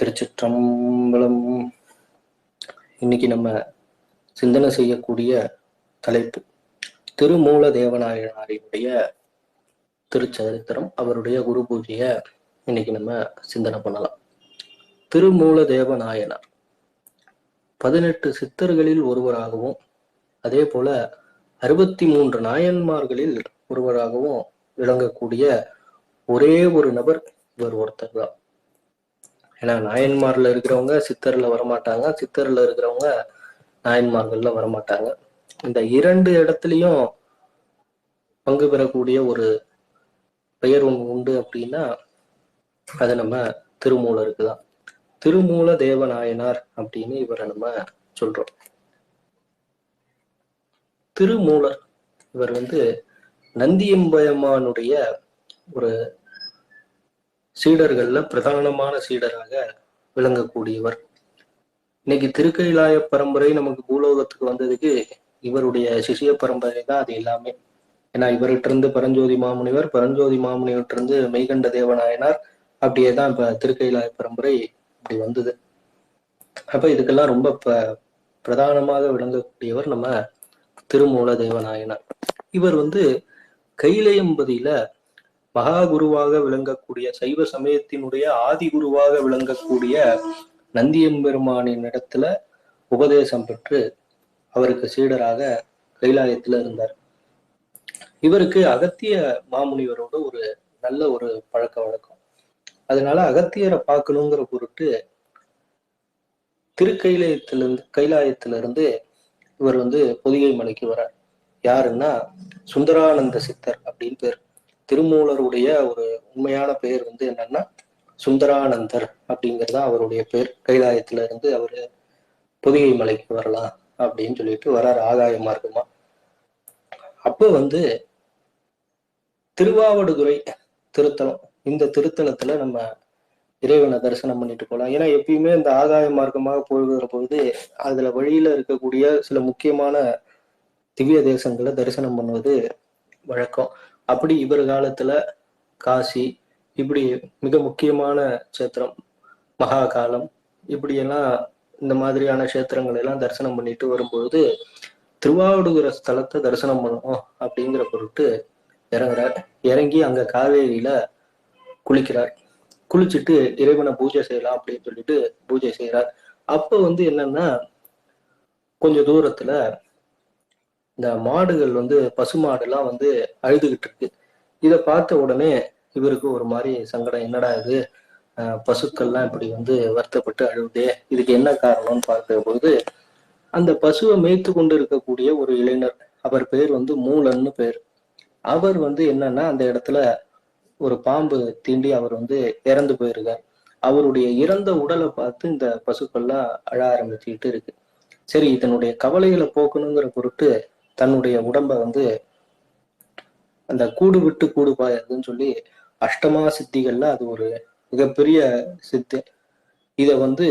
திருச்சிற்றம்பலம். இன்னைக்கு நம்ம சிந்தனை செய்யக்கூடிய தலைப்பு. திருமூல தேவநாயனாரினுடைய திருச்சரித்திரம் அவருடைய குரு பூஜைய இன்னைக்கு நம்ம சிந்தனை பண்ணலாம். திருமூல தேவநாயனார். பதினெட்டு சித்தர்களில் ஒருவராகவும் அதே போல அறுபத்தி மூன்று நாயன்மார்களில் ஒருவராகவும் விளங்கக்கூடிய ஒரே ஒரு நபர் இவர் ஒருத்தர் தான் ஏன்னா நாயன்மார்ல இருக்கிறவங்க சித்தர்ல வரமாட்டாங்க. சித்தர்ல இருக்கிறவங்க நாயன்மார்கள்ல வரமாட்டாங்க. இந்த இரண்டு இடத்துலயும் பங்கு பெறக்கூடிய ஒரு பெயர் ஒன்று உண்டு அப்படின்னா அது நம்ம திருமூலருக்கு தான் திருமூல தேவநாயனார் அப்படின்னு இவரை நம்ம சொல்றோம். திருமூலர் இவர் வந்து நந்தியம்பயமானுடைய ஒரு சீடர்கள்ல பிரதானமான சீடராக விளங்கக்கூடியவர். இன்னைக்கு திருக்கைலாய பரம்பரை நமக்கு பூலோகத்துக்கு வந்ததுக்கு இவருடைய சிஷிய பரம்பரை தான் அது எல்லாமே. ஏன்னா இவர்கிட்ட இருந்து பரஞ்சோதி மாமுனிவர் பரஞ்சோதி மாமுனிவர்கிட்ட இருந்து மெய்கண்ட தேவநாயனார் அப்படியே தான் இப்ப திருக்கைலாய பரம்பரை இப்படி வந்தது. அப்ப இதுக்கெல்லாம் ரொம்ப ப பிரதானமாக விளங்கக்கூடியவர் நம்ம திருமூல தேவநாயனார். இவர் வந்து கைலையம்பதியில மகா குருவாக விளங்கக்கூடிய சைவ சமயத்தினுடைய ஆதி குருவாக விளங்கக்கூடிய நந்தியம்பெருமானின் இடத்துல உபதேசம் பெற்று அவருக்கு சீடராக கைலாயத்துல இருந்தார். இவருக்கு அகத்திய மாமுனிவரோட ஒரு நல்ல ஒரு பழக்க வழக்கம். அதனால அகத்தியரை பார்க்கணுங்கிற பொருட்டு திருக்கைலாயத்திலிருந்து கைலாயத்திலிருந்து இவர் வந்து பொதிகை மலைக்கு வரார் யாருன்னா சுந்தரானந்த சித்தர் அப்படின்னு பேர். திருமூலருடைய ஒரு உண்மையான பெயர் வந்து என்னன்னா சுந்தரானந்தர் அப்படிங்கிறதா அவருடைய பேர். கைலாயத்துல இருந்து அவரு பொதிகை மலைக்கு வரலாம் அப்படின்னு சொல்லிட்டு வரார் ஆகாய மார்க்கமா. அப்ப வந்து திருவாவடுதுறை திருத்தலம் இந்த திருத்தலத்துல நம்ம இறைவனை தரிசனம் பண்ணிட்டு போகலாம் ஏன்னா எப்பயுமே இந்த ஆகாய மார்க்கமாக போகிற பொழுது அதுல வழியில இருக்கக்கூடிய சில முக்கியமான திவ்ய தேசங்களை தரிசனம் பண்ணுவது வழக்கம். அப்படி இவர் காலத்துல காசி இப்படி மிக முக்கியமான கஷேத்திரம் மகாகாலம் இப்படியெல்லாம் இந்த மாதிரியான கஷேத்திரங்கள் எல்லாம் தரிசனம் பண்ணிட்டு வரும்பொழுது திருவாவடுதுற ஸ்தலத்தை தரிசனம் பண்ணணும் அப்படிங்கிற பொருட்டு இறங்குறார் இறங்கி அங்க காவேரியில குளிக்கிறார். குளிச்சுட்டு இறைவனை பூஜை செய்யலாம் அப்படின்னு சொல்லிட்டு பூஜை செய்யறார் அப்ப வந்து என்னன்னா கொஞ்சம் தூரத்துல இந்த மாடுகள் வந்து பசு மாடுலாம் வந்து அழுதுகிட்டு இருக்கு. இதை பார்த்த உடனே இவருக்கு ஒரு மாதிரி சங்கடம் என்னடா இது? பசுக்கள்லாம் இப்படி வந்து வருத்தப்பட்டு அழுதே இதுக்கு என்ன காரணம்னு பார்க்கிற பொழுது அந்த பசுவை மேய்த்து கொண்டு இருக்கக்கூடிய ஒரு இளைஞர் அவர் பேர் வந்து மூலன்னு பேர். அவர் வந்து என்னன்னா அந்த இடத்துல ஒரு பாம்பு தீண்டி அவர் வந்து இறந்து போயிருக்கார். அவருடைய இறந்த உடலை பார்த்து இந்த பசுக்கள்லாம் அழ ஆரம்பிச்சுக்கிட்டு இருக்கு. சரி இதனுடைய கவலைகளை போக்கணுங்கிற பொருட்டு தன்னுடைய உடம்ப வந்து அந்த கூடு விட்டு கூடு பாயதுன்னு சொல்லி அஷ்டமா சித்திகள்ல அது ஒரு மிகப்பெரிய சித்து. இத வந்து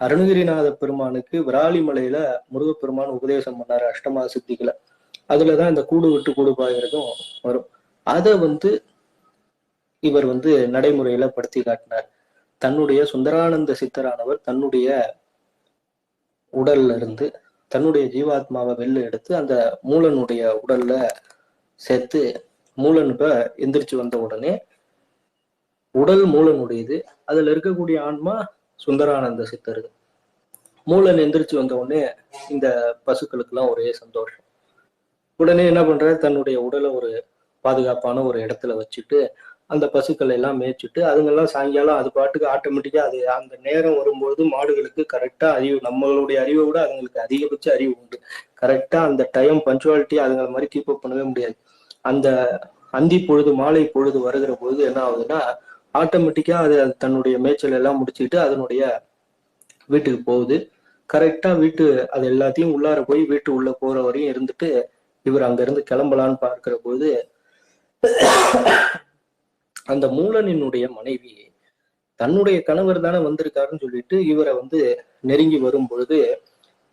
அருணகிரிநாத பெருமானுக்கு விராலிமலையில முருகப்பெருமான் உபதேசம் பண்ணாரு அஷ்டமா சித்திகளை. அதுலதான் இந்த கூடு விட்டு கூடு பாயறதும் வரும். அதை வந்து இவர் வந்து நடைமுறையில படுத்தி காட்டினார். தன்னுடைய சுந்தரானந்த சித்தரானவர் தன்னுடைய உடல்ல இருந்து தன்னுடைய ஜீவாத்மாவை வெளில எடுத்து அந்த மூலனுடைய உடல்ல சேர்த்து மூலன் இப்ப எந்திரிச்சு வந்த உடனே உடல் மூலனுடையது. அதுல இருக்கக்கூடிய ஆன்மா சுந்தரானந்த சித்தர் மூலன் எந்திரிச்சு வந்த உடனே இந்த பசுக்களுக்கு எல்லாம் ஒரே சந்தோஷம். உடனே என்ன பண்றாரு? தன்னுடைய உடலை ஒரு பாதுகாப்பான ஒரு இடத்துல வச்சுட்டு அந்த பசுக்களை எல்லாம் மேய்ச்சிட்டு அதுங்கெல்லாம் சாயங்காலம் அது பாட்டுக்கு ஆட்டோமேட்டிக்காக அது அந்த நேரம் வரும்போது மாடுகளுக்கு கரெக்டாக அறிவு நம்மளுடைய அறிவை விட அதுங்களுக்கு அதிகபட்ச அறிவு உண்டு. கரெக்டாக அந்த டைம் பஞ்சுவாலிட்டி அதுங்களை மாதிரி கீப் அப் பண்ணவே முடியாது. அந்த அந்தி பொழுது மாலை பொழுது வருகிற பொழுது என்ன ஆகுதுன்னா ஆட்டோமேட்டிக்காக அது தன்னுடைய மேய்ச்சல் எல்லாம் முடிச்சுக்கிட்டு அதனுடைய வீட்டுக்கு போகுது. கரெக்டாக வீட்டு அது எல்லாத்தையும் உள்ளார போய் வீட்டு உள்ள போகிற வரையும் இருந்துட்டு இவர் அங்கேருந்து கிளம்பலான்னு பார்க்குற போது அந்த மூலனினுடைய மனைவி தன்னுடைய கணவர் தானே வந்திருக்காருன்னு சொல்லிட்டு இவரை வந்து நெருங்கி வரும் பொழுது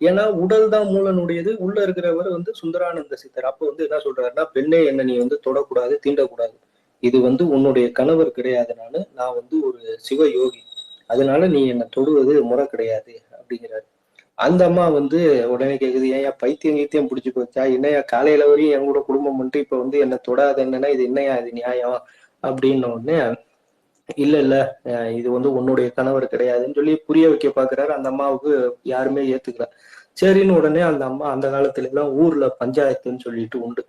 ஏன்னா உடல் தான் மூலனுடையது உள்ள இருக்கிறவர் வந்து சுந்தரானந்த சித்தர். அப்ப வந்து என்ன சொல்றாருன்னா பெண்ணே என்ன நீ வந்து தொடக்கூடாது தீண்டக்கூடாது. இது வந்து உன்னுடைய கணவர் கிடையாது நானு நான் வந்து ஒரு சிவ யோகி அதனால நீ என்னை தொடுவது முறை கிடையாது அப்படிங்கிறாரு. அந்த அம்மா வந்து உடனே கேக்குது ஏன் பைத்தியம் கீத்தியம் பிடிச்சி போச்சா? என்னையா காலையில வரையும் என் கூட குடும்பம் பண்ணிட்டு இப்ப வந்து என்ன தொடாத என்னன்னா இது என்னையா இது நியாயம்? அப்படின்ன உடனே இல்ல இல்ல இது வந்து உன்னுடைய கணவர் கிடையாதுன்னு சொல்லி புரிய வைக்க பாக்குறாரு. அந்த அம்மாவுக்கு யாருமே ஏத்துக்கல. சரின்னு உடனே அந்த அம்மா அந்த காலத்துல எல்லாம் ஊர்ல பஞ்சாயத்துன்னு சொல்லிட்டு உண்டு.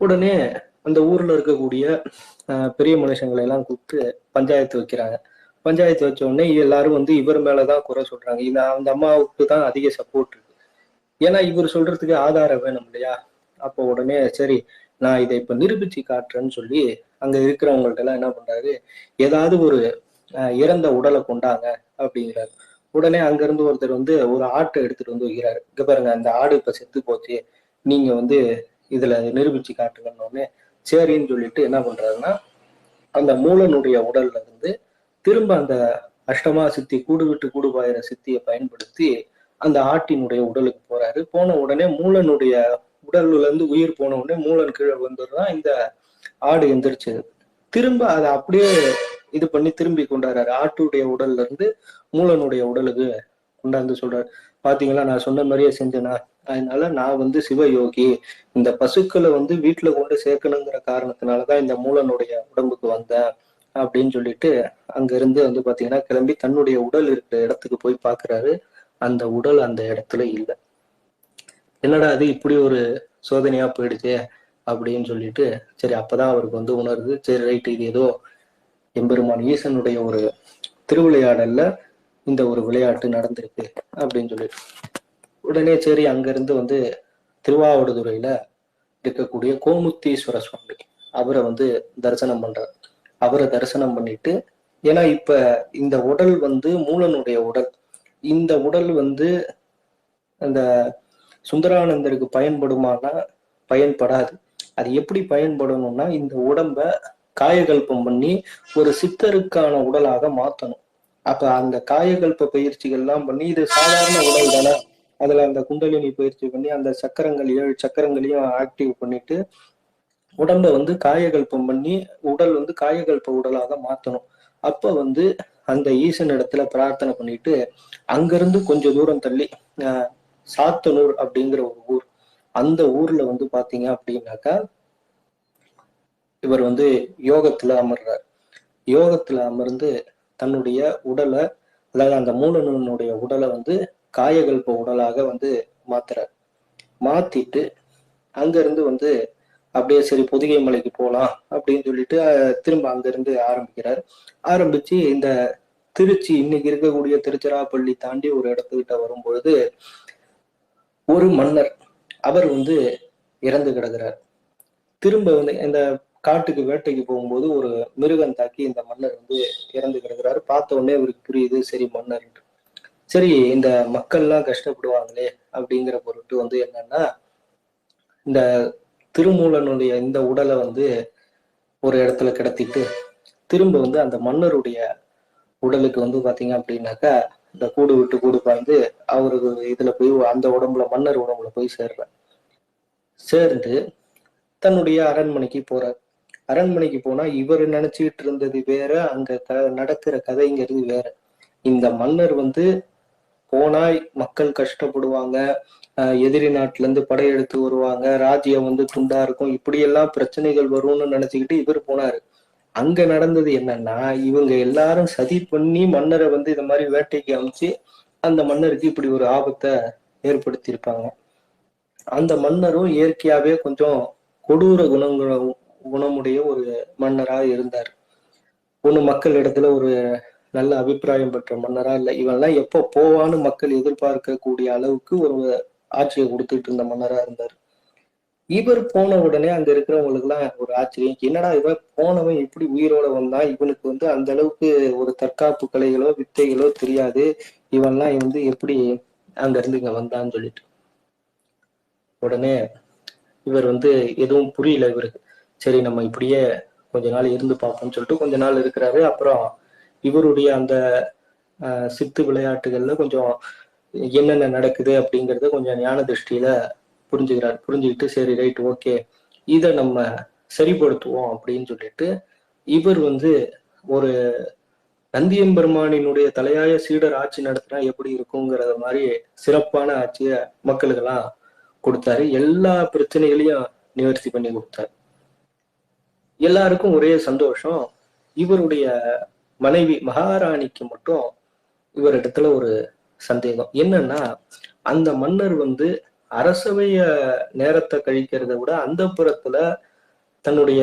உடனே அந்த ஊர்ல இருக்கக்கூடிய பெரிய மனுஷங்களை எல்லாம் கூப்பிட்டு பஞ்சாயத்து வைக்கிறாங்க. பஞ்சாயத்து வச்ச உடனே எல்லாரும் வந்து இவர் மேலதான் குறை சொல்றாங்க. இந்த அந்த அம்மாவுக்கு தான் அதிக சப்போர்ட் இருக்கு. ஏன்னா இவர் சொல்றதுக்கு ஆதாரம் வேணும் இல்லையா? அப்போ உடனே சரி நான் இதை இப்ப நிரூபிச்சு காட்டுறேன்னு சொல்லி அங்க இருக்கிறவங்கள்ட்ட எல்லாம் என்ன பண்றாரு? ஏதாவது ஒரு இறந்த உடலை கொண்டாங்க அப்படிங்கிறாரு. உடனே அங்க இருந்து ஒருத்தர் வந்து ஒரு ஆட்டை எடுத்துட்டு வந்து வைக்கிறாரு. இங்க பாருங்க அந்த ஆடு இப்ப செத்து போச்சு. நீங்க வந்து இதுல நிரூபிச்சு காட்டுங்கன்னு உடனே சரின்னு சொல்லிட்டு என்ன பண்றாருன்னா அந்த மூலனுடைய உடல்ல இருந்து திரும்ப அந்த அஷ்டமா சித்தி கூடு விட்டு கூடு சித்தியை பயன்படுத்தி அந்த ஆட்டினுடைய உடலுக்கு போறாரு. போன உடனே மூலனுடைய உடல்ல இருந்து உயிர் போன உடனே மூலன் கீழே விழுந்துதான் இந்த ஆடு எந்திரிச்சது. திரும்ப அதை அப்படியே இது பண்ணி திரும்பி கொண்டாடுறாரு. ஆட்டுடைய உடல்ல இருந்து மூலனுடைய உடலுக்கு கொண்டாந்து சொல்றாரு. பாத்தீங்களா? நான் சொன்ன மாதிரியே செஞ்சேனா? அதனால நான் வந்து சிவயோகி. இந்த பசுக்களை வந்து வீட்டுல கொண்டு சேர்க்கணுங்கிற காரணத்தினாலதான் இந்த மூலனுடைய உடம்புக்கு வந்தேன் அப்படின்னு சொல்லிட்டு அங்க இருந்து வந்து பாத்தீங்கன்னா கிளம்பி தன்னுடைய உடல் இருக்கிற இடத்துக்கு போய் பாக்குறாரு. அந்த உடல் அந்த இடத்துல இல்லை. என்னடா அது இப்படி ஒரு சோதனையா போயிடுச்சே அப்படின்னு சொல்லிட்டு சரி அப்பதான் அவருக்கு வந்து உணருது சரி ரைட் இது ஏதோ எம்பெருமான் ஈசனுடைய ஒரு திருவிளையாடல்ல இந்த ஒரு விளையாட்டு நடந்திருக்கு அப்படின்னு சொல்லிட்டு. உடனே சரி அங்கிருந்து வந்து திருவாவடுதுறையில இருக்கக்கூடிய கோமுத்தீஸ்வர சுவாமி அவரை வந்து தரிசனம் பண்றார். அவரை தரிசனம் பண்ணிட்டு ஏன்னா இப்ப இந்த உடல் வந்து மூலனுடைய உடல். இந்த உடல் வந்து அந்த சுந்தரானந்தருக்கு பயன்படுமானா பயன்படாது. அது எப்படி பயன்படணும்னா இந்த உடம்ப காயகல்பம் பண்ணி ஒரு சித்தருக்கான உடலாக மாத்தணும். அப்ப அந்த காயகல்ப பயிற்சிகள்லாம் பண்ணி இது சாதாரண உடல் தானே. அதுல அந்த குண்டலினி பயிற்சி பண்ணி அந்த சக்கரங்கள் ஏழு சக்கரங்களையும் ஆக்டிவ் பண்ணிட்டு உடம்ப வந்து காயகல்பம் பண்ணி உடல் வந்து காயகல்ப உடலாக மாத்தணும். அப்ப வந்து அந்த ஈசன் இடத்துல பிரார்த்தனை பண்ணிட்டு அங்கிருந்து கொஞ்சம் தூரம் தள்ளி ஆஹ், சாத்தனூர் அப்படிங்கிற ஒரு ஊர். அந்த ஊர்ல வந்து பாத்தீங்க அப்படின்னாக்கா இவர் வந்து யோகத்துல அமர்றார். யோகத்துல அமர்ந்து தன்னுடைய உடலை அதாவது அந்த மூலனுடைய உடலை வந்து காயகல்ப உடலாக வந்து மாத்துறார். மாத்திட்டு அங்க இருந்து வந்து அப்படியே சரி பொதிகை மலைக்கு போகலாம் அப்படின்னு சொல்லிட்டு திரும்ப அங்க இருந்து ஆரம்பிக்கிறார். ஆரம்பிச்சு இந்த திருச்சி இன்னைக்கு இருக்கக்கூடிய திருச்சிராப்பள்ளி தாண்டி ஒரு இடத்துக்கிட்ட வரும்பொழுது ஒரு மன்னர் அவர் வந்து இறந்து கிடக்கிறார். திரும்ப வந்து இந்த காட்டுக்கு வேட்டைக்கு போகும்போது ஒரு மிருகம் தாக்கி இந்த மன்னர் வந்து இறந்து கிடக்கிறாரு. பார்த்த உடனே அவருக்கு புரியுது சரி மன்னர் சரி இந்த மக்கள்லாம் கஷ்டப்படுவாங்களே அப்படிங்கிற பொருட்டு வந்து என்னன்னா இந்த திருமூலனுடைய இந்த உடலை வந்து ஒரு இடத்துல கிடத்திட்டு திரும்ப வந்து அந்த மன்னருடைய உடலுக்கு வந்து பாத்தீங்க அப்படின்னாக்கா இந்த கூடு விட்டு கூடு பாய்ந்து அவருக்கு இதுல போய் அந்த உடம்புல மன்னர் உடம்புல போய் சேர்ற. சேர்ந்து தன்னுடைய அரண்மனைக்கு போறார். அரண்மனைக்கு போனா இவர் நினைச்சுக்கிட்டு இருந்தது வேற அங்க க நடக்கிற கதைங்கிறது வேற. இந்த மன்னர் வந்து போனா மக்கள் கஷ்டப்படுவாங்க எதிரி நாட்டுல இருந்து படையெடுத்து வருவாங்க ராஜ்யம் வந்து துண்டா இருக்கும் இப்படியெல்லாம் பிரச்சனைகள் வரும்னு நினைச்சுக்கிட்டு இவர் போனாரு. அங்க நடந்தது என்னன்னா இவங்க எல்லாரும் சதி பண்ணி மன்னரை வந்து இந்த மாதிரி வேட்டைக்கு அமைச்சு அந்த மன்னருக்கு இப்படி ஒரு ஆபத்தை ஏற்படுத்தியிருப்பாங்க. அந்த மன்னரும் இயற்கையாவே கொஞ்சம் கொடூர குணங்கள குணமுடைய ஒரு மன்னரா இருந்தார். ஒண்ணு மக்கள் இடத்துல ஒரு நல்ல அபிப்பிராயம் பெற்ற மன்னரா இல்லை. இவெல்லாம் எப்போ போவான்னு மக்கள் எதிர்பார்க்கக்கூடிய அளவுக்கு ஒரு ஆட்சியை கொடுத்துட்டு இருந்த மன்னரா இருந்தார். இவர் போன உடனே அங்க இருக்கிறவங்களுக்கு எல்லாம் ஒரு ஆச்சரியம். என்னடா இவன் போனவன் இப்படி உயிரோட வந்தான் இவனுக்கு வந்து அந்த அளவுக்கு ஒரு தற்காப்பு கலைகளோ வித்தைகளோ தெரியாது. இவன்லாம் வந்து எப்படி அங்க இருந்து இங்க வந்தான்னு சொல்லிட்டு. உடனே இவர் வந்து எதுவும் புரியல இவருக்கு. சரி நம்ம இப்படியே கொஞ்ச நாள் இருந்து பார்ப்போம்னு சொல்லிட்டு கொஞ்ச நாள் இருக்கிறாரு. அப்புறம் இவருடைய அந்த ஆஹ், சித்து விளையாட்டுகள்ல கொஞ்சம் என்னென்ன நடக்குது அப்படிங்கறத கொஞ்சம் ஞான திருஷ்டியில புரிஞ்சுக்கிறார் புரிஞ்சுக்கிட்டு சரி ரைட் ஓகே இதை நம்ம சரிப்படுத்துவோம் அப்படின்னு சொல்லிட்டு இவர் வந்து ஒரு நந்தியம்பெருமானினுடைய தலையாய சீடர் ஆட்சி நடத்தினா எப்படி இருக்குங்கிறத மாதிரி சிறப்பான ஆட்சியை மக்களுக்கெல்லாம் கொடுத்தாரு. எல்லா பிரச்சனைகளையும் நிவர்த்தி பண்ணி கொடுத்தாரு. எல்லாருக்கும் ஒரே சந்தோஷம் இவருடைய மனைவி மகாராணிக்கு மட்டும் இவரிடத்துல ஒரு சந்தேகம். என்னன்னா அந்த மன்னர் வந்து அரசவைய நேரத்தை கழிக்கிறத விட அந்த புறத்துல தன்னுடைய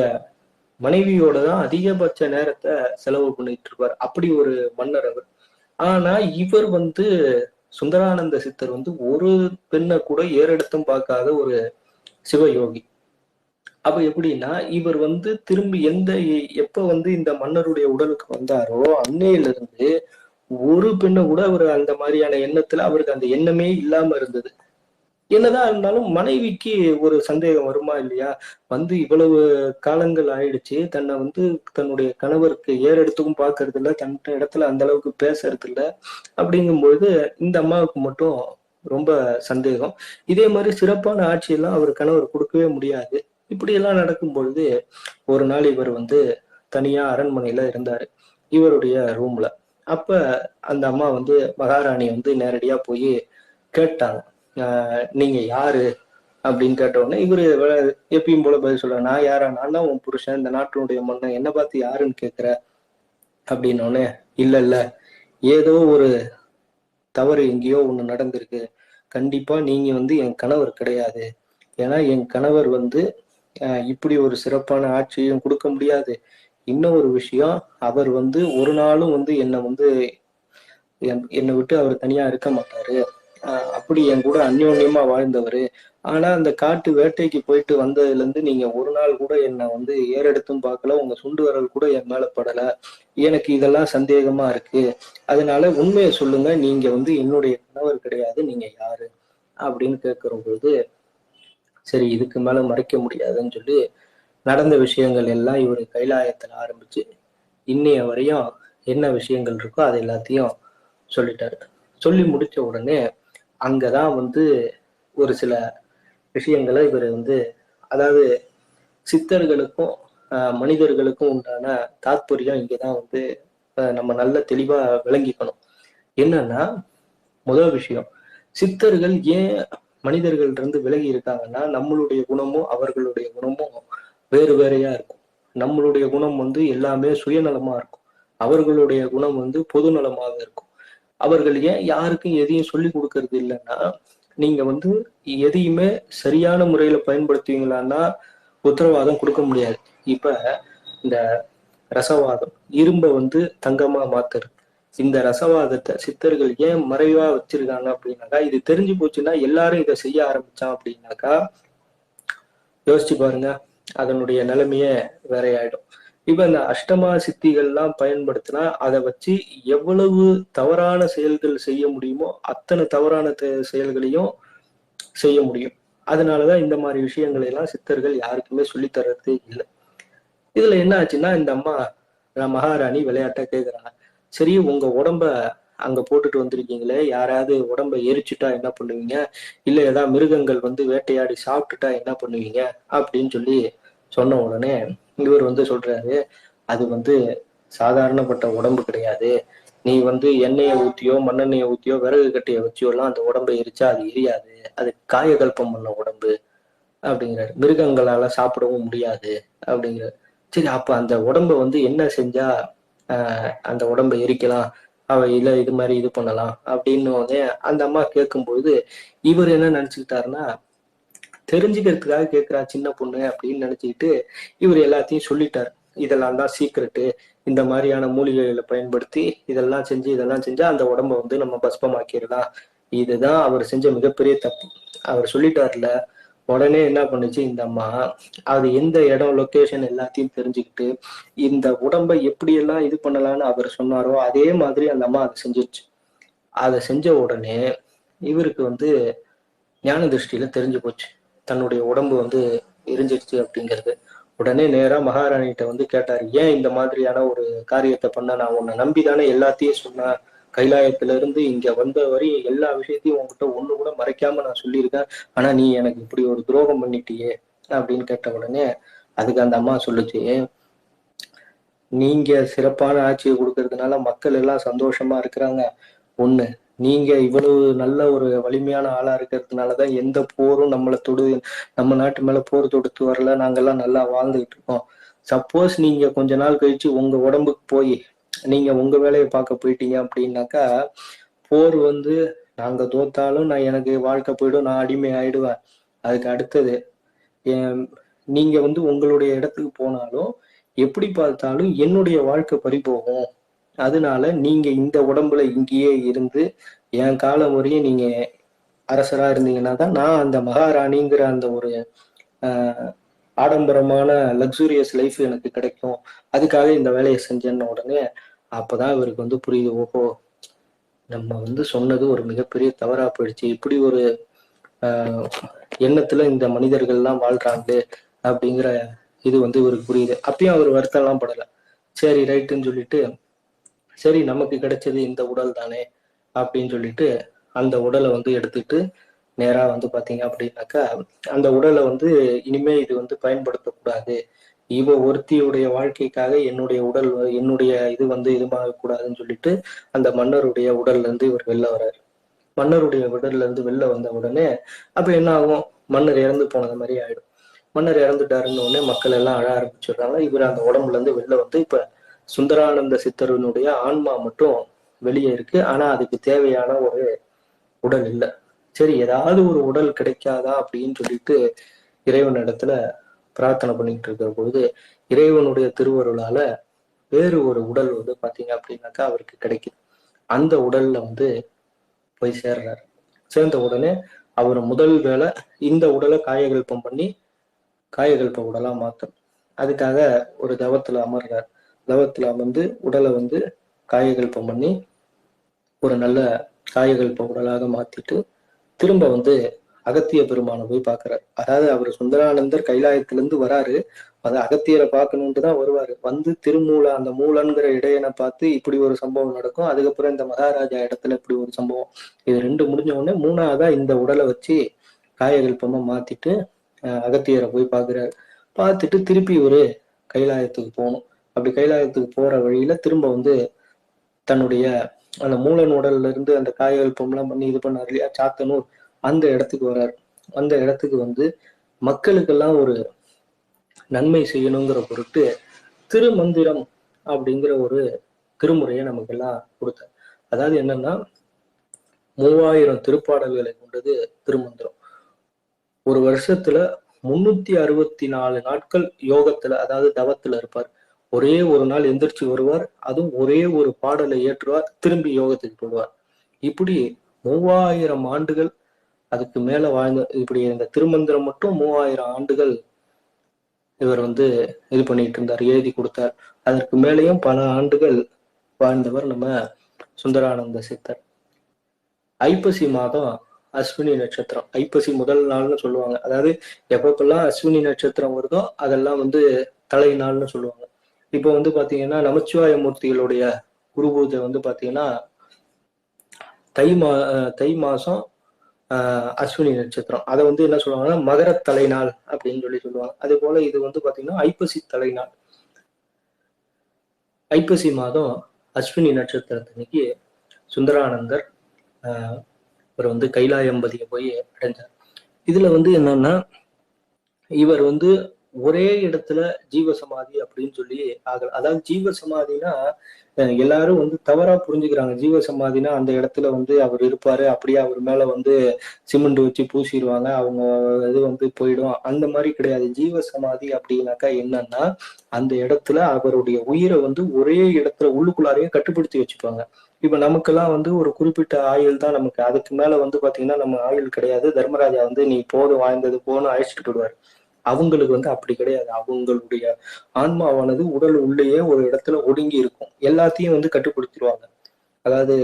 மனைவியோட தான் அதிகபட்ச நேரத்தை செலவு பண்ணிட்டு இருப்பார். அப்படி ஒரு மன்னர் அவர். ஆனா இவர் வந்து சுந்தரானந்த சித்தர் வந்து ஒரு பெண்ணை கூட ஏறெடுத்தும் பார்க்காத ஒரு சிவயோகி. அப்ப எப்படின்னா இவர் வந்து திரும்பி எந்த எப்ப வந்து இந்த மன்னருடைய உடலுக்கு வந்தாரோ அன்னையில இருந்து ஒரு பெண்ணை கூட அவர் அந்த மாதிரியான எண்ணத்துல அவருக்கு அந்த எண்ணமே இல்லாம இருந்தது. என்னதான் இருந்தாலும் மனைவிக்கு ஒரு சந்தேகம் வருமா இல்லையா? வந்து இவ்வளவு காலங்கள் ஆயிடுச்சு. தன்னை வந்து தன்னுடைய கணவருக்கு ஏறெடுத்துக்கும் பாக்குறது இல்லை தன் இடத்துல அந்த அளவுக்கு பேசுறது இல்லை அப்படிங்கும்பொழுது இந்த அம்மாவுக்கு மட்டும் ரொம்ப சந்தேகம். இதே மாதிரி சிறப்பான ஆட்சியெல்லாம் அவர் கணவர் கொடுக்கவே முடியாது. இப்படி எல்லாம் நடக்கும் பொழுது ஒரு நாள் இவர் வந்து தனியா அரண்மனையில இருந்தாரு. இவருடைய ரூம்ல அப்ப அந்த அம்மா வந்து மகாராணி வந்து நேரடியா போய் கேட்டாங்க. நீங்க யாரு அப்படின்னு கேட்ட உடனே இவரு எப்பயும் போல பதில் சொல்ற நான் யாரா? நான் தான் உன் புருஷன். இந்த நாட்டினுடைய மன்னன். என்ன பார்த்து யாருன்னு கேக்குற அப்படின்னோடனே இல்ல இல்ல. ஏதோ ஒரு தவறு எங்கேயோ ஒண்ணு நடந்திருக்கு. கண்டிப்பா நீங்க வந்து என் கணவர் கிடையாது. ஏன்னா என் கணவர் வந்து இப்படி ஒரு சிறப்பான ஆட்சியும் கொடுக்க முடியாது. இன்னும் ஒரு விஷயம் அவர் வந்து ஒரு நாளும் வந்து என்னை வந்து என்னை விட்டு அவர் தனியா இருக்க மாட்டாரு. அப்படி என் கூட அந்யோன்யமா வாழ்ந்தவர். ஆனா அந்த காட்டு வேட்டைக்கு போயிட்டு வந்ததுல இருந்து நீங்க ஒரு நாள் கூட என்னை வந்து ஏறெடுத்தும் பார்க்கல உங்க சுண்டு வரல் கூட என் மேல படல. எனக்கு இதெல்லாம் சந்தேகமா இருக்கு. அதனால உண்மையை சொல்லுங்க நீங்க வந்து என்னுடைய கணவர் கிடையாது நீங்க யாரு? அப்படின்னு கேட்கிற பொழுது சரி இதுக்கு மேல மறைக்க முடியாதுன்னு சொல்லி நடந்த விஷயங்கள் எல்லாம் இவர் கைலாயத்துல ஆரம்பிச்சு இன்னைய வரையும் என்ன விஷயங்கள் இருக்கோ அது எல்லாத்தையும் சொல்லிட்டாரு. சொல்லி முடிச்ச உடனே அங்கதான் வந்து ஒரு சில விஷயங்களை இவர் வந்து அதாவது சித்தர்களுக்கும் மனிதர்களுக்கும் உண்டான தாத்பரியம் இங்கதான் வந்து நம்ம நல்ல தெளிவா விளங்கிக்கணும். என்னன்னா முதல் விஷயம் சித்தர்கள் ஏன் மனிதர்கள் இருந்து விலகி இருக்காங்கன்னா நம்மளுடைய குணமும் அவர்களுடைய குணமும் வேறு வேறையா இருக்கும். நம்மளுடைய குணம் வந்து எல்லாமே சுயநலமா இருக்கும். அவர்களுடைய குணம் வந்து பொது நலமாக இருக்கும். அவர்கள் ஏன் யாருக்கும் எதையும் சொல்லி கொடுக்கறது இல்லைன்னா நீங்க வந்து எதையுமே சரியான முறையில பயன்படுத்துவீங்களான்னா உத்தரவாதம் கொடுக்க முடியாது. இப்ப இந்த ரசவாதம் இரும்பை வந்து தங்கமா மாத்துறது. இந்த ரசவாதத்தை சித்தர்கள் ஏன் மறைவா வச்சிருக்காங்க அப்படின்னாக்கா இது தெரிஞ்சு போச்சுன்னா எல்லாரும் இதை செய்ய ஆரம்பிச்சான் அப்படின்னாக்கா யோசிச்சு பாருங்க அதனுடைய நிலைமையே வேறையாயிடும். இப்ப இந்த அஷ்டமா சித்திகள்லாம் பயன்படுத்தினா அதை வச்சு எவ்வளவு தவறான செயல்கள் செய்ய முடியுமோ அத்தனை தவறான செயல்களையும் செய்ய முடியும். அதனாலதான் இந்த மாதிரி விஷயங்களை எல்லாம் சித்தர்கள் யாருக்குமே சொல்லி தர்றதே இல்லை. இதுல என்ன ஆச்சுன்னா இந்த அம்மா மகாராணி விளையாட்டா கேக்குறாங்க. சரி உங்க உடம்ப அங்க போட்டுட்டு வந்திருக்கீங்களே யாராவது உடம்ப எரிச்சுட்டா என்ன பண்ணுவீங்க? இல்ல ஏதாவது மிருகங்கள் வந்து வேட்டையாடி சாப்பிட்டுட்டா என்ன பண்ணுவீங்க? அப்படின்னு சொல்லி சொன்ன உடனே இவர் வந்து சொல்றாரு அது வந்து சாதாரணப்பட்ட உடம்பு கிடையாது. நீ வந்து எண்ணெயை ஊத்தியோ மண்ணெண்ணெயை ஊத்தியோ விறகு கட்டியை வச்சியோ எல்லாம் அந்த உடம்பை எரிச்சா அது எரியாது. அது காயகல்பம் பண்ண உடம்பு அப்படிங்கிறாரு. மிருகங்களால சாப்பிடவும் முடியாது அப்படிங்கிறாரு. சரி அப்ப அந்த உடம்ப வந்து என்ன செஞ்சா அந்த உடம்பை எரிக்கலாம்? அவ இல்ல இது மாதிரி இது பண்ணலாம் அப்படின்னு அந்த அம்மா கேட்கும்போது இவர் என்ன நினைச்சுக்கிட்டாருன்னா தெரிஞ்சுக்கிறதுக்காக கேட்கிறா சின்ன பொண்ணு அப்படின்னு நினைச்சுக்கிட்டு இவர் எல்லாத்தையும் சொல்லிட்டார். இதெல்லாம் தான் சீக்ரெட்டு இந்த மாதிரியான மூலிகைகளை பயன்படுத்தி இதெல்லாம் செஞ்சு இதெல்லாம் செஞ்சா அந்த உடம்ப வந்து நம்ம பஸ்பமாக்கிடலாம் இதுதான் அவர் செஞ்ச மிகப்பெரிய தப்பு. அவர் சொல்லிட்டார்ல உடனே என்ன பண்ணுச்சு இந்த அம்மா? அது எந்த இடம் லொக்கேஷன் எல்லாத்தையும் தெரிஞ்சுக்கிட்டு இந்த உடம்ப எப்படியெல்லாம் இது பண்ணலாம்னு அவர் சொன்னாரோ அதே மாதிரி அந்த அம்மா அதை செஞ்சிருச்சு. அதை செஞ்ச உடனே இவருக்கு வந்து ஞான திருஷ்டியில தெரிஞ்சு போச்சு. தன்னுடைய உடம்பு வந்து எரிஞ்சிருச்சு அப்படிங்கிறது. உடனே நேராக மகாராணிகிட்ட வந்து கேட்டார் ஏன் இந்த மாதிரியான ஒரு காரியத்தை பண்ண? நான் உன்னை நம்பி தானே எல்லாத்தையும் சொன்னேன் கைலாயத்துல இருந்து இங்க வந்த வரையும் எல்லா விஷயத்தையும் உங்ககிட்ட ஒண்ணு கூட மறைக்காம நான் சொல்லியிருக்கேன். ஆனா நீ எனக்கு இப்படி ஒரு துரோகம் பண்ணிட்டியே அப்படின்னு கேட்ட உடனே அதுக்கு அந்த அம்மா சொல்லுச்சு நீங்க சிறப்பான ஆட்சியை கொடுக்கறதுனால மக்கள் எல்லாம் சந்தோஷமா இருக்கிறாங்க. ஒண்ணு நீங்க இவ்வளவு நல்ல ஒரு வலிமையான ஆளா இருக்கிறதுனாலதான் எந்த போரும் நம்மளை தொடு நம்ம நாட்டு மேல போர் தொடுத்து வரல. நாங்கெல்லாம் நல்லா வாழ்ந்துகிட்டு இருக்கோம். சப்போஸ் நீங்க கொஞ்ச நாள் கழிச்சு உங்க உடம்புக்கு போய் நீங்க உங்க வேலையை பார்க்க போயிட்டீங்க அப்படின்னாக்கா போர் வந்து நாங்க தோத்தாலும் நான் எனக்கு வாழ்க்கை போயிடும் நான் அடிமை ஆயிடுவேன். அதுக்கு அடுத்தது என் நீங்க வந்து உங்களுடைய இடத்துக்கு போனாலும் எப்படி பார்த்தாலும் என்னுடைய வாழ்க்கை பறி போகும். அதனால நீங்க இந்த உடம்புல இங்கேயே இருந்து என் காலம் வரையும் நீங்க அரசரா இருந்தீங்கன்னா தான் நான் அந்த மகாராணிங்கிற அந்த ஒரு ஆடம்பரமான லக்ஸூரியஸ் லைஃப் எனக்கு கிடைக்கும். அதுக்காக இந்த வேலையை செஞ்சேன்ன உடனே அப்பதான் இவருக்கு வந்து புரியுது ஓஹோ நம்ம வந்து சொன்னது ஒரு மிகப்பெரிய தவறா போயிடுச்சு. இப்படி ஒரு எண்ணத்தில் எண்ணத்துல இந்த மனிதர்கள்லாம் வாழ்றாங்களே அப்படிங்கிற இது வந்து இவருக்கு புரியுது. அப்பயும் அவர் வருத்தம்லாம் படலை. படல சரி ரைட்டுன்னு சொல்லிட்டு சரி நமக்கு கிடைச்சது இந்த உடல் தானே அப்படின்னு சொல்லிட்டு அந்த உடலை வந்து எடுத்துட்டு நேரா வந்து பாத்தீங்க அப்படின்னாக்கா அந்த உடலை வந்து இனிமே இது வந்து பயன்படுத்தக்கூடாது. இவ ஒருத்தியுடைய வாழ்க்கைக்காக என்னுடைய உடல் என்னுடைய இது வந்து இதுமாக கூடாதுன்னு சொல்லிட்டு அந்த மன்னருடைய உடல்ல இருந்து இவர் வெளில வர்றாரு. மன்னருடைய உடல்ல இருந்து வெளில வந்த உடனே அப்ப என்ன ஆகும்? மன்னர் இறந்து போனது மாதிரி ஆயிடும். மன்னர் இறந்துட்டாருன்னு உடனே மக்கள் எல்லாம் அழ ஆரம்பிச்சிடுறாங்க. இவர் அந்த உடம்புல இருந்து வெளில வந்து இப்ப சுந்தரானந்த சித்தருனுடைய ஆன்மா மட்டும் வெளியே இருக்கு. ஆனா அதுக்கு தேவையான ஒரு உடல் இல்லை. சரி ஏதாவது ஒரு உடல் கிடைக்காதா அப்படின்னு சொல்லிட்டு இறைவன் இடத்துல பிரார்த்தனை பண்ணிட்டு இருக்கிற பொழுது இறைவனுடைய திருவருளால வேறு ஒரு உடல் வந்து பாத்தீங்க அப்படின்னாக்கா அவருக்கு கிடைக்குது. அந்த உடல்ல வந்து போய் சேர்றாரு. சேர்ந்த உடனே அவர் முதல் வேலை இந்த உடலை காயகல்பம் பண்ணி காயகல்ப உடலா மாத்தணும். அதுக்காக ஒரு தவத்துல அமர்றார். லவத்தில் அமர்ந்து உடலை வந்து காயகல்பம் பண்ணி ஒரு நல்ல காயகல்ப உடலாக மாத்திட்டு திரும்ப வந்து அகத்திய பெருமானை போய் பாக்குறாரு அதாவது அவர் சுந்தரானந்தர் கைலாயத்திலிருந்து வராரு. அது அகத்தியரை பார்க்கணுன்ட்டு தான் வருவாரு. வந்து திருமூல அந்த மூலன்கிற இடையனை பார்த்து இப்படி ஒரு சம்பவம் நடக்கும். அதுக்கப்புறம் இந்த மகாராஜா இடத்துல இப்படி ஒரு சம்பவம். இது ரெண்டு முடிஞ்ச உடனே மூணாவதா இந்த உடலை வச்சு காயகல்பமா மாத்திட்டு அகத்தியரை போய் பாக்குறாரு பார்த்துட்டு திருப்பி ஒரு கைலாயத்துக்கு போகணும். அப்படி கைலாயத்துக்கு போற வழியில திரும்ப வந்து தன்னுடைய அந்த மூலன் உடல்ல இருந்து அந்த காயகல்பம்லாம் பண்ணி இது பண்ணார் இல்லையா? சாத்தனூர் அந்த இடத்துக்கு வர்றாரு அந்த இடத்துக்கு வந்து மக்களுக்கெல்லாம் ஒரு நன்மை செய்யணுங்கிற பொருட்டு திருமந்திரம் அப்படிங்கிற ஒரு திருமுறையை நமக்கு எல்லாம் கொடுத்தார். அதாவது என்னன்னா மூவாயிரம் திருப்பாடல்களை கொண்டது திருமந்திரம். ஒரு வருஷத்துல முன்னூத்தி அறுபத்தி நாலு நாட்கள் யோகத்துல அதாவது தவத்துல இருப்பார். ஒரே ஒரு நாள் எந்திரிச்சு வருவார். அதுவும் ஒரே ஒரு பாடலை ஏற்றுவார். திரும்பி யோகத்துக்கு போடுவார் இப்படி மூவாயிரம் ஆண்டுகள் அதுக்கு மேல வாழ்ந்த இப்படி இந்த திருமந்திரம் மட்டும் மூவாயிரம் ஆண்டுகள் இவர் வந்து இது பண்ணிட்டு இருந்தார் எழுதி கொடுத்தார். அதற்கு மேலேயும் பல ஆண்டுகள் வாழ்ந்தவர் நம்ம சுந்தரானந்த சித்தர். ஐப்பசி மாதம் அஸ்வினி நட்சத்திரம். ஐப்பசி முதல் நாள்னு சொல்லுவாங்க. அதாவது எப்பப்பெல்லாம் அஸ்வினி நட்சத்திரம் வருதோ அதெல்லாம் வந்து தலை நாள்னு சொல்லுவாங்க. இப்போ வந்து பாத்தீங்கன்னா நமச்சிவாய மூர்த்திகளுடைய குரு பூஜை வந்து பாத்தீங்கன்னா தை மா தை மாசம் அஸ்வினி நட்சத்திரம். அதை வந்து என்ன சொல்லுவாங்கன்னா மகர தலைநாள் அப்படின்னு சொல்லி சொல்லுவாங்க. அதே போல இது வந்து பாத்தீங்கன்னா ஐப்பசி தலைநாள். ஐப்பசி மாதம் அஸ்வினி நட்சத்திரத்தன்னைக்கு சுந்தரானந்தர் இவர் வந்து கைலாயம்பதியை போய் அடைஞ்சார். இதுல வந்து என்னன்னா இவர் வந்து ஒரே இடத்துல ஜீவ சமாதி அப்படின்னு சொல்லி ஆகல. அதாவது ஜீவ சமாதினா எல்லாரும் வந்து தவறா புரிஞ்சுக்கிறாங்க. ஜீவ சமாதினா அந்த இடத்துல வந்து அவர் இருப்பாரு. அப்படியே அவர் மேல வந்து சிமெண்ட் வச்சு பூசிடுவாங்க அவங்க இது வந்து போயிடும். அந்த மாதிரி கிடையாது. ஜீவ சமாதி அப்படின்னாக்கா என்னன்னா அந்த இடத்துல அவருடைய உயிரை வந்து ஒரே இடத்துல உள்ளுக்குள்ளாரையே கட்டுப்படுத்தி வச்சுப்பாங்க. இப்ப நமக்கெல்லாம் வந்து ஒரு குறிப்பிட்ட ஆயுள் தான் நமக்கு. அதுக்கு மேல வந்து பாத்தீங்கன்னா நம்ம ஆயுள் கிடையாது. தர்மராஜா வந்து நீ போதும் வாழ்ந்தது போன்னு அழைச்சிட்டு போயிடுவாரு. அவங்களுக்கு வந்து அப்படி கிடையாது. அவங்களுடைய ஆன்மாவானது உடல் உள்ளேயே ஒரு இடத்துல ஒடுங்கி இருக்கும். எல்லாத்தையும் வந்து கட்டுப்படுத்திடுவாங்க. அதாவது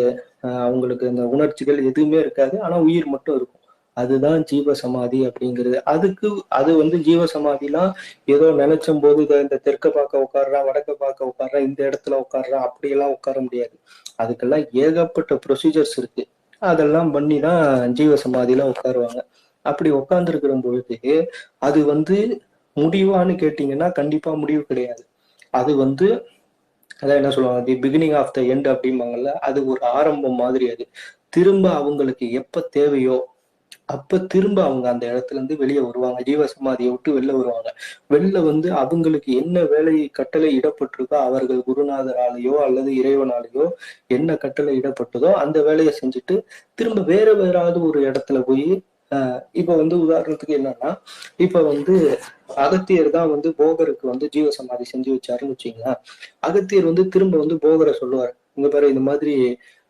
அவங்களுக்கு இந்த உணர்ச்சிகள் எதுவுமே இருக்காது. ஆனா உயிர் மட்டும் இருக்கும். அதுதான் ஜீவ சமாதி அப்படிங்கிறது. அதுக்கு அது வந்து ஜீவ சமாதிலாம் ஏதோ நினைச்சும் போது இந்த தெற்க பார்க்க உட்காடுறான் வடக்க பார்க்க உட்காடுறான் இந்த இடத்துல உட்காடுறான் அப்படியெல்லாம் உட்கார முடியாது. அதுக்கெல்லாம் ஏகப்பட்ட ப்ரொசீஜர்ஸ் இருக்கு. அதெல்லாம் பண்ணி தான் ஜீவ சமாதியில உட்காருவாங்க. அப்படி உட்கார்ந்துருக்கிற பொழுது அது வந்து முடிவான்னு கேட்டீங்கன்னா கண்டிப்பா முடிவு கிடையாது. அது வந்து அதான் என்ன சொல்லுவாங்க the beginning of the end அப்படிம்பாங்கல்ல அது ஒரு ஆரம்பம் மாதிரி அது. திரும்ப அவங்களுக்கு எப்ப தேவையோ அப்ப திரும்ப அவங்க அந்த இடத்துல இருந்து வெளியே வருவாங்க. ஜீவசமாதியை விட்டு வெளில வருவாங்க. வெளில வந்து அவங்களுக்கு என்ன வேலை கட்டளை இடப்பட்டிருக்கோ அவர்கள் குருநாதராலேயோ அல்லது இறைவனாலேயோ என்ன கட்டளை இடப்பட்டதோ அந்த வேலையை செஞ்சுட்டு திரும்ப வேற வேறாவது ஒரு இடத்துல போய் இப்ப வந்து உதாரணத்துக்கு என்னன்னா இப்ப வந்து அகத்தியர் தான் வந்து போகருக்கு வந்து ஜீவ சமாதி செஞ்சு வச்சாருன்னு வச்சுங்களேன் அகத்தியர் வந்து திரும்ப வந்து போகரை சொல்லுவார். இங்க பாரு இந்த மாதிரி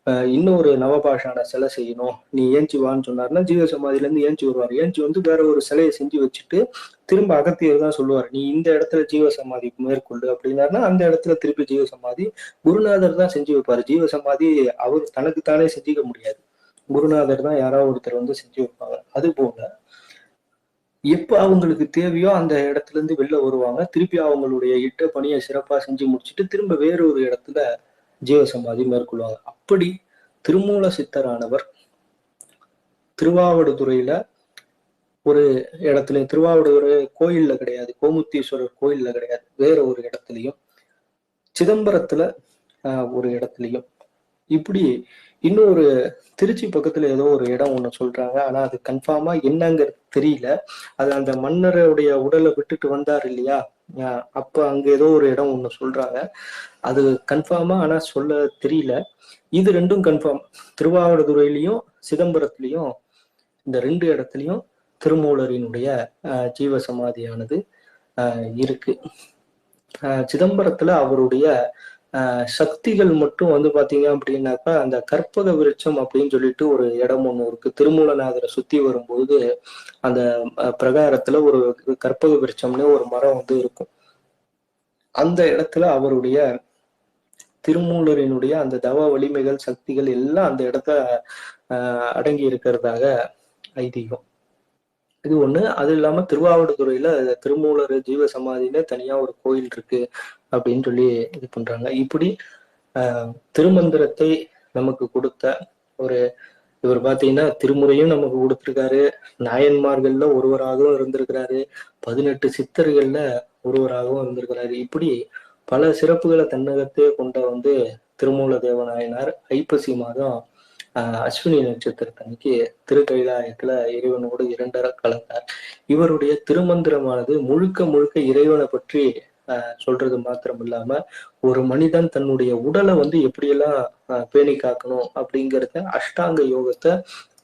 ஆஹ் இன்னொரு நவபாஷான சிலை செய்யணும். நீ ஏஞ்சி வான்னு சொன்னாருன்னா ஜீவ இருந்து ஏஞ்சி வருவார். ஏஞ்சி வந்து வேற ஒரு சிலையை செஞ்சு வச்சுட்டு திரும்ப அகத்தியர் தான் சொல்லுவார். நீ இந்த இடத்துல ஜீவ சமாதி மேற்கொண்டு அப்படின்னாருனா அந்த இடத்துல திருப்பி ஜீவ சமாதி குருநாதர் தான் செஞ்சு வைப்பாரு. ஜீவசமாதி அவர் தனக்குத்தானே செஞ்சுக்க முடியாது. குருநாதர் தான் யாராவது ஒருத்தர் வந்து செஞ்சு வைப்பாங்க. அது போல எப்ப அவங்களுக்கு தேவையோ அந்த இடத்துல இருந்து வெளில வருவாங்க. திருப்பி அவங்களுடைய இட்ட பணியை சிறப்பா செஞ்சு முடிச்சுட்டு திரும்ப வேறொரு இடத்துல ஜீவசமாதி மேற்கொள்வாங்க. அப்படி திருமூல சித்தரானவர் திருவாவடுதுறையில ஒரு இடத்துலயும் திருவாவடுதுறை கோயில்ல கிடையாது. கோமுத்தீஸ்வரர் கோயில்ல கிடையாது. வேற ஒரு இடத்துலயும் சிதம்பரத்துல ஆஹ், ஒரு இடத்துலயும் இப்படி இன்னொரு திருச்சி பக்கத்துல ஏதோ ஒரு இடம் ஒண்ணு சொல்றாங்க. ஆனா அது கன்ஃபார்மா என்னங்கிறது தெரியல. அது அந்த மன்னருடைய உடலை விட்டுட்டு வந்தார் இல்லையா? அப்ப அங்க ஏதோ ஒரு இடம் ஒண்ணு சொல்றாங்க. அது கன்ஃபார்மா ஆனா சொல்ல தெரியல. இது ரெண்டும் கன்ஃபார்ம் திருவாவடுதுறையிலையும் சிதம்பரத்திலையும் இந்த ரெண்டு இடத்துலையும் திருமூலரினுடைய ஜீவ சமாதியானது ஆஹ் இருக்கு. ஆஹ் சிதம்பரத்துல அவருடைய சக்திகள் மட்டும் வந்து பாத்தீங்க அப்படின்னாக்கா அந்த கற்பக விருட்சம் அப்படின்னு சொல்லிட்டு ஒரு இடம் ஒண்ணு இருக்கு. திருமூலநாதரை சுத்தி வரும்போது அந்த பிரகாரத்துல ஒரு கற்பக விருட்சம்னு ஒரு மரம் வந்து இருக்கும். அந்த இடத்துல அவருடைய திருமூலரினுடைய அந்த தவ வலிமைகள் சக்திகள் எல்லாம் அந்த இடத்த அடங்கி இருக்கிறதாக ஐதீகம். இது ஒண்ணு. அது இல்லாம திருவாவடுதுறையில திருமூலர் ஜீவ சமாதியில தனியா ஒரு கோயில் இருக்கு. அப்படின்னு சொல்லி இது பண்றாங்க. இப்படி ஆஹ் திருமந்திரத்தை நமக்கு கொடுத்த ஒரு இவர் பாத்தீங்கன்னா திருமுறையும் நமக்கு கொடுத்திருக்காரு. நாயன்மார்கள்ல ஒருவராகவும் இருந்திருக்கிறாரு. பதினெட்டு சித்தர்கள்ல ஒருவராகவும் இருந்திருக்கிறாரு. இப்படி பல சிறப்புகளை தன்னகத்தே கொண்ட வந்து திருமூல தேவநாயனார் ஐப்பசி மாதம் அஸ்வினி நட்சத்திரத்தன்னைக்கு திருக்கைலாயத்துல இறைவனோடு இரண்டர கலந்தார். இவருடைய திருமந்திரமானது முழுக்க முழுக்க இறைவனை பற்றி சொல்றது மாத்திரம் இல்லாம ஒரு மனிதன் தன்னுடைய உடலை வந்து எப்படியெல்லாம் பேணி காக்கணும் அப்படிங்கிறத அஷ்டாங்க யோகத்தை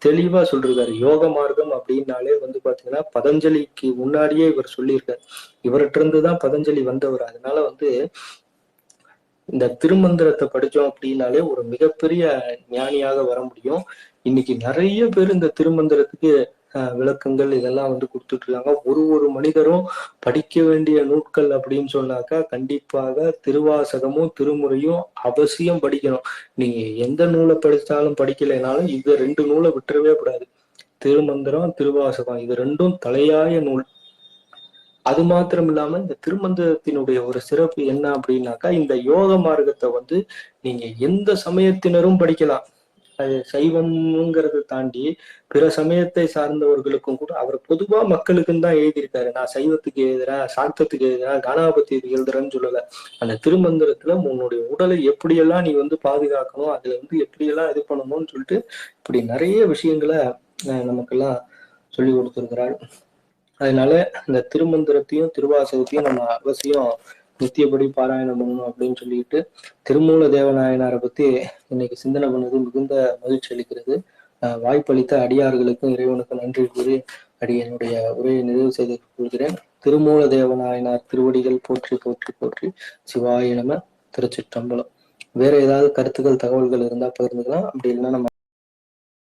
தெளிவா சொல்றாரு யோக மார்க்கம் அப்படின்னாலே வந்து பாத்தீங்கன்னா பதஞ்சலிக்கு முன்னாடியே இவர் சொல்லியிருக்காரு. இவர்கிட்ட இருந்துதான் பதஞ்சலி வந்தவர். அதனால வந்து இந்த திருமந்திரத்தை படிச்சோம் அப்படின்னாலே ஒரு மிகப்பெரிய ஞானியாக வர முடியும். இன்னைக்கு நிறைய பேர் இந்த திருமந்திரத்துக்கு விளக்கங்கள் இதெல்லாம் வந்து கொடுத்துட்டு இருக்காங்க ஒரு ஒரு மனிதரும் படிக்க வேண்டிய நூட்கள் அப்படின்னு சொன்னாக்கா கண்டிப்பாக திருவாசகமும் திருமுறையும் அவசியம் படிக்கணும். நீங்க எந்த நூலை படிச்சாலும் படிக்கலைனாலும் இது ரெண்டு நூலை விட்டுறவே கூடாது. திருமந்திரம் திருவாசகம் இது ரெண்டும் தலையாய நூல். அது மாத்திரம் இல்லாம இந்த திருமந்திரத்தினுடைய ஒரு சிறப்பு என்ன அப்படின்னாக்கா இந்த யோக மார்க்கத்தை வந்து நீங்க எந்த சமயத்தினரும் படிக்கலாம். சைவம்ங்கிறத தாண்டி பிற சமயத்தை சார்ந்தவர்களுக்கும் கூட அவர் பொதுவா மக்களுக்கும் தான் எழுதியிருக்காரு. நான் சைவத்துக்கு எழுதுறேன் சாக்தத்துக்கு எழுதுறேன் கணாபதிக்கு எழுதுறேன்னு சொல்லல. அந்த திருமந்திரத்துல உன்னுடைய உடலை எப்படியெல்லாம் நீ வந்து பாதுகாக்கணும் அதுல வந்து எப்படியெல்லாம் இது பண்ணணும்னு சொல்லிட்டு இப்படி நிறைய விஷயங்களை அஹ், நமக்கெல்லாம் சொல்லி கொடுத்துருக்கிறாள் அதனால இந்த திருமந்திரத்தையும் திருவாசகத்தையும் நம்ம அவசியம் நித்தியப்படி பாராயணம் பண்ணணும் அப்படின்னு சொல்லிட்டு திருமூல தேவநாயனாரை பத்தி இன்னைக்கு சிந்தனை பண்ணது மிகுந்த மகிழ்ச்சி அளிக்கிறது. வாய்ப்பளித்த அடியார்களுக்கும் இறைவனுக்கும் நன்றி கூறி அடியனுடைய உரையை நிறைவு செய்து கொள்கிறேன். திருமூல தேவநாயனார் திருவடிகள் போற்றி போற்றி போற்றி. சிவாயினம திருச்சிற்றம்பலம். வேற ஏதாவது கருத்துக்கள் தகவல்கள் இருந்தா பகிர்ந்துக்கலாம். அப்படி இல்லைன்னா நம்ம